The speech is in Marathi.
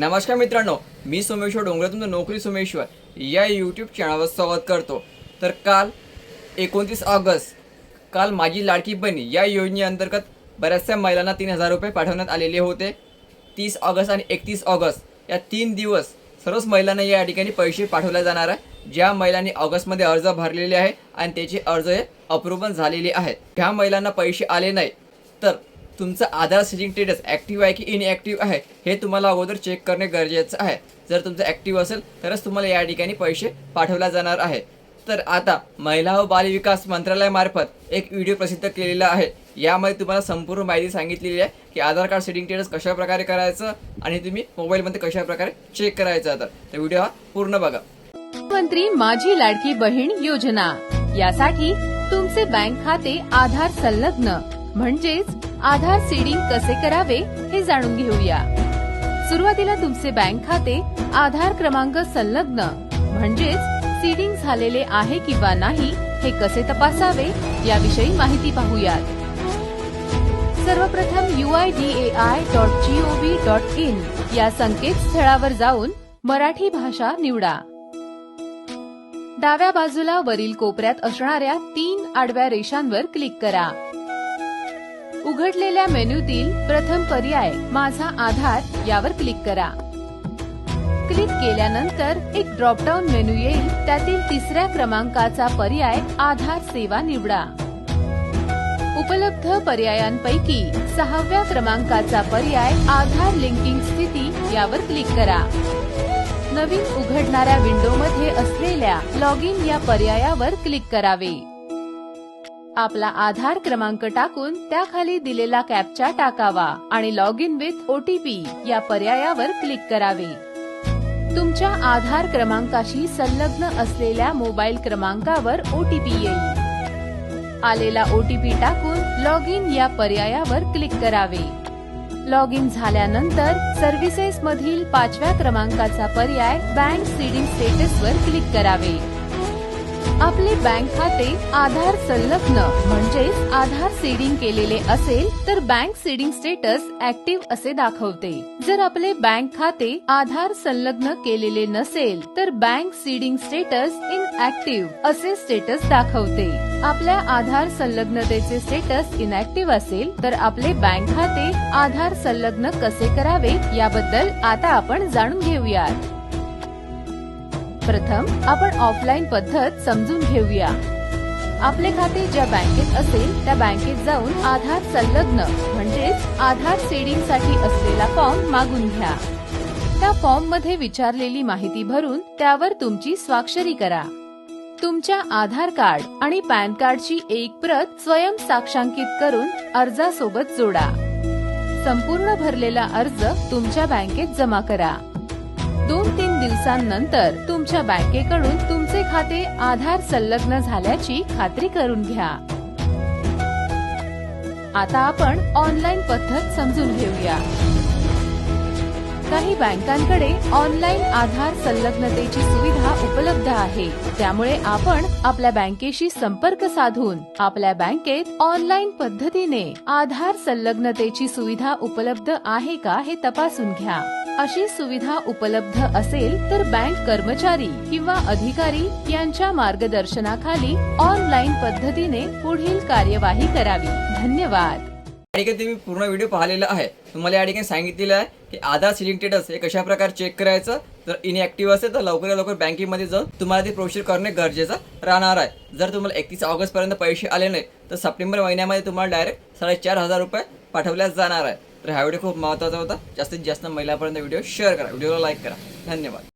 नमस्कार मित्रांनो मी सोमेश्वर डोंगरे तुमचं नोकरी सोमेश्वर. या यूट्यूब चॅनलवर स्वागत करतो. तर काल एकोणतीस ऑगस्ट काल माझी लाडकी बहिणी या योजनेअंतर्गत बऱ्याचशा महिलांना तीन हजार रुपये पाठवण्यात आलेले होते. तीस ऑगस्ट आणि एकतीस ऑगस्ट या तीन दिवस सर्वच महिलांना या ठिकाणी पैसे पाठवले जाणार आहे. ज्या महिलांनी ऑगस्टमध्ये अर्ज भरलेले आहे आणि त्याचे अर्ज हे अप्रुव्हल झालेले आहेत. ह्या महिलांना पैसे आले नाही तर तुमचं आधार सेटिंग स्टेटस ॲक्टिव्ह आहे की इनॲक्टिव्ह आहे हे तुम्हाला अगोदर चेक करणे गरजेचं आहे. जर तुमचं ॲक्टिव्ह असेल तरच तुम्हाला या ठिकाणी पैसे पाठवले जाणार आहे. तर आता महिला व बालविकास मंत्रालयामार्फत एक व्हिडिओ प्रसिद्ध केलेला आहे. यामध्ये तुम्हाला संपूर्ण माहिती सांगितलेली आहे की आधार कार्ड सेटिंग स्टेटस कशा प्रकारे करायचं आणि तुम्ही मोबाईलमध्ये कशा प्रकारे चेक करायचं आता. तर व्हिडिओ हा पूर्ण बघा. मंत्री माझी लाडकी बहीण योजना. यासाठी तुमचे बँक खाते आधार संलग्न. म्हणजेच आधार सीडिंग कसे करावे हे जाणून घेऊया. सुरुवातीला तुमचे बँक खाते आधार क्रमांक संलग्न म्हणजेच सीडिंग झालेले आहे किंवा नाही हे कसे तपासावे याविषयी माहिती पाहूयात. सर्वप्रथम U I D A I dot G O V dot in या संकेतस्थळावर जाऊन मराठी भाषा निवडा. डाव्या बाजूला वरील कोपऱ्यात असणाऱ्या तीन आडव्या रेषांवर क्लिक करा. उघडलेल्या मेन्यूतील प्रथम पर्याय माझा आधार यावर क्लिक करा. क्लिक केल्यानंतर एक ड्रॉपडाऊन मेनू येईल. त्यातील तिसऱ्या क्रमांकाचा पर्याय आधार सेवा निवडा. उपलब्ध पर्यायांपैकी सहाव्या क्रमांकाचा पर्याय आधार लिंकिंग स्थिती यावर क्लिक करा. नवीन उघडणाऱ्या विंडोमध्ये असलेल्या लॉग इन या पर्यायावर क्लिक करावे. आपला आधार क्रमांक टाकून त्याखाली दिलेला कॅपचा टाकावा आणि लॉग इन विथ ओटीपी या पर्यायावर क्लिक करावे. तुमच्या आधार क्रमांकाशी संलग्न असलेल्या मोबाईल क्रमांकावर ओटीपी येईल. आलेला ओटीपी टाकून लॉग इन या पर्यायावर क्लिक करावे. लॉग इन झाल्यानंतर सर्व्हिसेस मधील पाचव्या क्रमांकाचा पर्याय बँक सीडिंग स्टेटस वर क्लिक करावे. आपले बँक खाते आधार संलग्न म्हणजेच आधार सीडिंग केलेले असेल तर बँक सीडिंग स्टेटस ऍक्टिव्ह असे दाखवते. जर आपले बँक खाते आधार संलग्न केलेले नसेल तर bank seeding status inactive असे स्टेटस दाखवते. आपल्या आधार संलग्नतेचे स्टेटस इनॅक्टिव्ह असेल तर आपले बँक खाते आधार संलग्न कसे करावे याबद्दल आता आपण जाणून घेऊयात. प्रथम आपण ऑफलाईन पद्धत समजून घेऊया. आपले खाते ज्या बँकेत असेल त्या बँकेत जाऊन आधार संलग्न म्हणजेच आधार सेडिंगसाठी असलेला फॉर्म मागून घ्या. त्या फॉर्ममध्ये विचारलेली माहिती भरून त्यावर तुमची स्वाक्षरी करा. तुमच्या आधार कार्ड आणि पॅन कार्डची एक प्रत स्वयं साक्षांकित करून अर्जासोबत जोडा. संपूर्ण भरलेला अर्ज तुमच्या बँकेत जमा करा. दोन दिवसांनंतर तुमच्या बँकेकडून तुमचे खाते आधार संलग्न झाल्याची खात्री करून घ्या. आता आपण ऑनलाईन पद्धत समजून घेऊया. काही बँकांकडे ऑनलाईन आधार संलग्नतेची सुविधा उपलब्ध आहे. त्यामुळे आपण आपल्या बँकेशी संपर्क साधून आपल्या बँकेत ऑनलाईन पद्धतीने आधार संलग्नतेची सुविधा उपलब्ध आहे का हे तपासून घ्या. अशी सुविधा उपलब्ध असेल तर बँक कर्मचारी किंवा अधिकारी यांच्या मार्गदर्शनाखाली ऑनलाईन पद्धतीने पुढील कार्यवाही करावी. धन्यवाद. या ठिकाणी तुम्ही पूर्ण व्हिडिओ पाहिलेला आहे. तुम्हाला या ठिकाणी सांगितलेलं आहे की आधार सिलेक्टेड हे कशा प्रकारे चेक करायचं जर इनएक्टिव्ह असेल तर लवकरात लवकर बँकेमध्ये जाऊन तुम्हाला ते प्रोसिजर करणे गरजेचं राहणार आहे. जर तुम्हाला एकतीस ऑगस्टपर्यंत पैसे आले नाही तर सप्टेंबर महिन्यामध्ये तुम्हाला डायरेक्ट साडेचार हजार रुपये पाठवल्या जाणार आहे. तर हा व्हिडिओ खूप महत्त्वाचा होता. जास्तीत जास्त महिलापर्यंत व्हिडिओ शेअर करा. व्हिडिओला लाईक करा. धन्यवाद.